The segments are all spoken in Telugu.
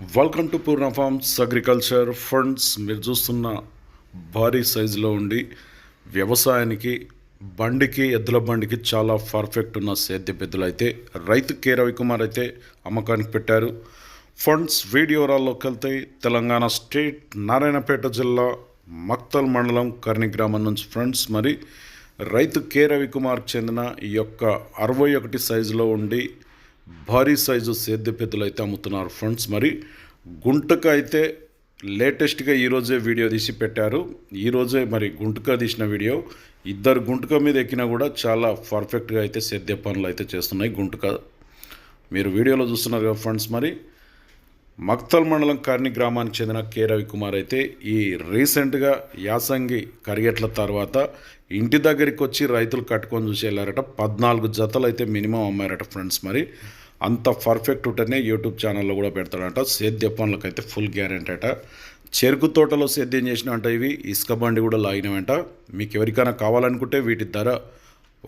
Welcome to Purna farms agriculture funds మీరు చూస్తున్న భారీ సైజులో ఉండి వ్యవసాయానికి బండికి ఎద్దుల బండికి చాలా పర్ఫెక్ట్ ఉన్న సేద్య పెద్దలు అయితే రైతు కె రవికుమార్ అయితే అమ్మకానికి పెట్టారు. ఫండ్స్ వీడియోరాల్లోకి వెళ్తాయి వెళ్తే తెలంగాణ స్టేట్ నారాయణపేట జిల్లా మక్తల్ మండలం కర్ణి గ్రామం నుంచి ఫ్రెండ్స్ మరి రైతు కె రవికుమార్కి చెందిన ఈ యొక్క అరవై ఒకటి సైజులో ఉండి భారీ సైజు సేద్య పెద్దలు అయితే అమ్ముతున్నారు ఫ్రెండ్స్. మరి గుంటక అయితే లేటెస్ట్గా ఈరోజే వీడియో తీసి పెట్టారు. ఈరోజే మరి గుంటక తీసిన వీడియో. ఇద్దరు గుంటక మీద ఎక్కినా కూడా చాలా పర్ఫెక్ట్గా అయితే సేద్య పనులు అయితే చేస్తున్నాయి గుంటక. మీరు వీడియోలో చూస్తున్నారు కదా ఫ్రెండ్స్ మరి. మక్తల్ మండలం కార్ని గ్రామానికి చెందిన కె. రవికుమార్ అయితే ఈ రీసెంట్గా యాసంగి కరిగెట్ల తర్వాత ఇంటి దగ్గరికి వచ్చి రైతులు కట్టుకొని చూసి వెళ్ళారట. పద్నాలుగు జతలు అయితే మినిమం అమ్మారట ఫ్రెండ్స్ మరి. అంత పర్ఫెక్ట్ ఉంటేనే యూట్యూబ్ ఛానల్లో కూడా పెడతాడంట. సేద్య పనులకైతే ఫుల్ గ్యారెంటీ అట. చెరుకు తోటలో సేద్యం చేసిన అంట ఇవి. ఇసుక బండి కూడా లాగినవంట. మీకు ఎవరికైనా కావాలనుకుంటే వీటి ధర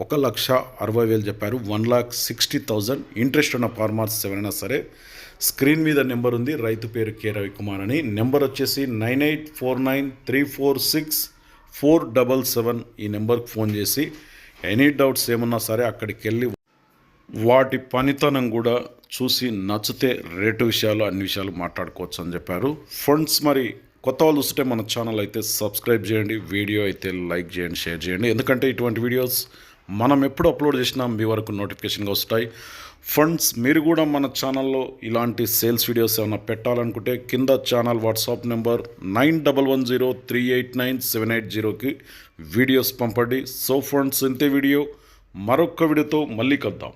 ఒక లక్ష అరవై వేలు చెప్పారు. One lakh sixty thousand interest ఉన్న ఫార్మర్స్ ఎవరైనా సరే స్క్రీన్ మీద నెంబర్ ఉంది. రైతు పేరు కే రవికుమార్ అని. నెంబర్ వచ్చేసి nine eight four nine three four six four double seven ఈ నెంబర్కి ఫోన్ చేసి ఎనీ డౌట్స్ ఏమన్నా సరే అక్కడికి వెళ్ళి వాటి పనితనం కూడా చూసి నచ్చితే రేటు విషయాలు అన్ని విషయాలు మాట్లాడుకోవచ్చు అని చెప్పారు. ఫండ్స్ మరి కొత్త వాళ్ళు చూస్తే మన ఛానల్ అయితే సబ్స్క్రైబ్ చేయండి. వీడియో అయితే లైక్ చేయండి షేర్ చేయండి. ఎందుకంటే ఇటువంటి వీడియోస్ మనం ఎప్పుడు అప్లోడ్ చేసినా మీ వరకు నోటిఫికేషన్గా వస్తాయి. ఫండ్స్ మీరు కూడా మన ఛానల్లో ఇలాంటి సేల్స్ వీడియోస్ ఏమైనా పెట్టాలనుకుంటే కింద channel WhatsApp number nine double one zero three eight nine seven eight జీరోకి వీడియోస్ పంపండి. సో ఫ్రెండ్స్ ఇంతే వీడియో మరొక వీడియోతో మళ్ళీ కలుద్దాం.